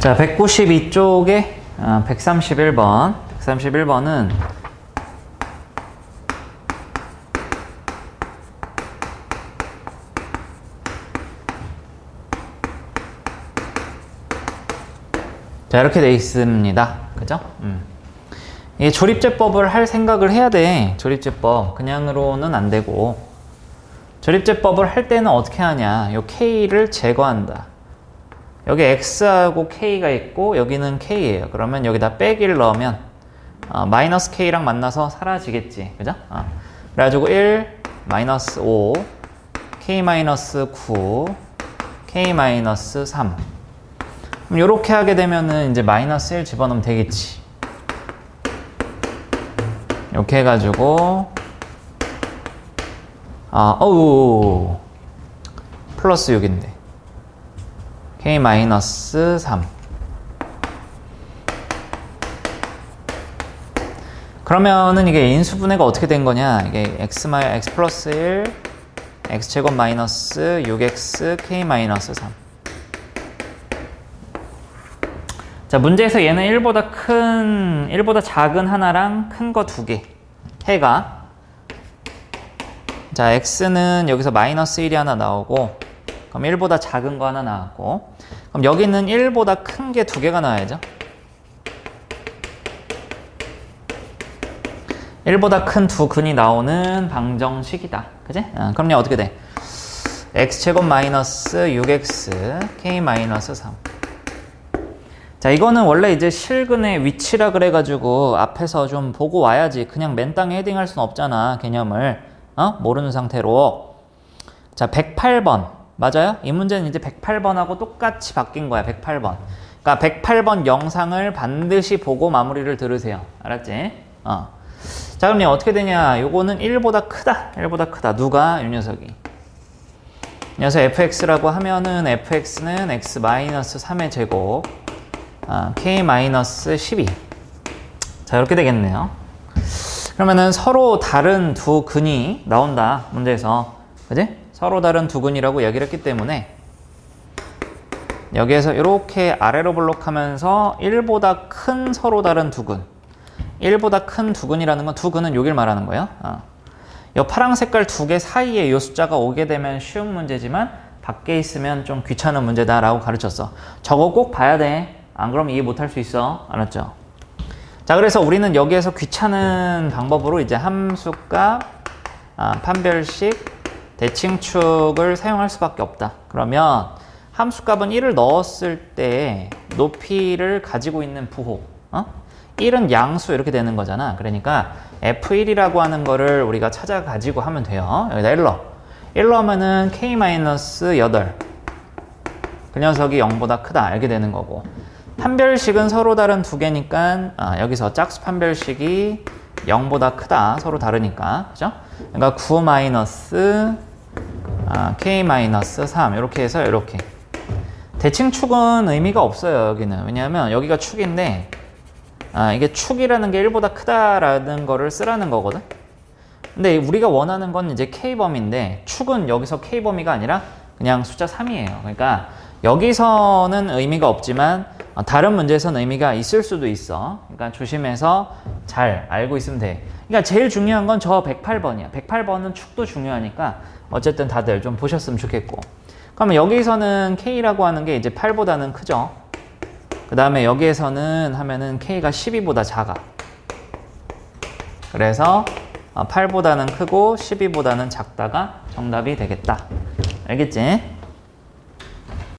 자, 192쪽에 131번. 131번은 자, 이렇게 돼 있습니다. 그죠? 음. 이 조립제법을 할 생각을 해야 돼. 조립제법. 그냥으로는 안 되고. 조립제법을 할 때는 어떻게 하냐. 요 K를 제거한다. 여기 X하고 K가 있고 여기는 K예요. 그러면 여기다 빼기를 넣으면 어, 마이너스 K랑 만나서 사라지겠지. 그죠? 어. 그래가지고 1, 마이너스 5, K 마이너스 9, K 마이너스 3. 그럼 이렇게 하게 되면은 이제 마이너스 1 집어넣으면 되겠지. 이렇게 해가지고 아, 어우 플러스 6인데 k 마이너스 3 그러면은 이게 인수분해가 어떻게 된 거냐 이게 x 마 x 플러스 1 x 제곱 마이너스 6x k 마이너스 3 자, 문제에서 얘는 1보다 큰, 1보다 작은 하나랑 큰 거 두 개. 해가. 자, x는 여기서 마이너스 1이 하나 나오고, 그럼 1보다 작은 거 하나 나왔고, 그럼 여기는 1보다 큰 게 두 개가 나와야죠. 1보다 큰 두 근이 나오는 방정식이다. 그지? 아, 그럼요, 어떻게 돼? x제곱 마이너스 6x, k 마이너스 3. 자, 이거는 원래 이제 실근의 위치라 그래가지고 앞에서 좀 보고 와야지. 그냥 맨 땅에 헤딩할 순 없잖아. 개념을. 어? 모르는 상태로. 자, 108번. 맞아요? 이 문제는 이제 108번하고 똑같이 바뀐 거야. 108번. 그러니까 108번 영상을 반드시 보고 마무리를 들으세요. 알았지? 어. 자, 그럼 얘 어떻게 되냐? 요거는 1보다 크다. 1보다 크다. 누가? 이 녀석이. 이 녀석 fx라고 하면은 fx는 x-3의 제곱. 아, k-12 자 이렇게 되겠네요 그러면은 서로 다른 두 근이 나온다 문제에서 그지? 서로 다른 두 근이라고 얘기를 했기 때문에 여기에서 이렇게 아래로 블록하면서 1보다 큰 서로 다른 두 근. 1보다 큰 두 근이라는 건 두 근은 여길 말하는 거예요. 어. 이 파랑 색깔 두 개 사이에 이 숫자가 오게 되면 쉬운 문제지만 밖에 있으면 좀 귀찮은 문제다 라고 가르쳤어. 저거 꼭 봐야 돼. 안 그러면 이해 못할 수 있어. 알았죠? 자, 그래서 우리는 여기에서 귀찮은 방법으로 이제 함수값, 아, 판별식, 대칭축을 사용할 수밖에 없다. 그러면 함수값은 1을 넣었을 때 높이를 가지고 있는 부호, 어? 1은 양수 이렇게 되는 거잖아. 그러니까 F1이라고 하는 거를 우리가 찾아 가지고 하면 돼요. 여기다 1 넣어. 1 넣으면은 K-8. 그 녀석이 0보다 크다. 알게 되는 거고. 판별식은 서로 다른 두 개니까 아, 여기서 짝수 판별식이 0보다 크다. 서로 다르니까. 그죠? 그러니까 9 마이너스 아, K 마이너스 3 이렇게 해서 이렇게. 대칭 축은 의미가 없어요 여기는. 왜냐하면 여기가 축인데 아, 이게 축이라는 게 1보다 크다라는 거를 쓰라는 거거든? 근데 우리가 원하는 건 이제 K범위인데 축은 여기서 K범위가 아니라 그냥 숫자 3이에요. 그러니까 여기서는 의미가 없지만 어, 다른 문제에서는 의미가 있을 수도 있어. 그러니까 조심해서 잘 알고 있으면 돼 그러니까 제일 중요한 건 저 108번이야 108번은 축도 중요하니까 어쨌든 다들 좀 보셨으면 좋겠고 그러면 여기서는 K라고 하는 게 이제 8보다는 크죠 그 다음에 여기에서는 하면은 K가 12보다 작아. 그래서 8보다는 크고 12보다는 작다가 정답이 되겠다. 알겠지?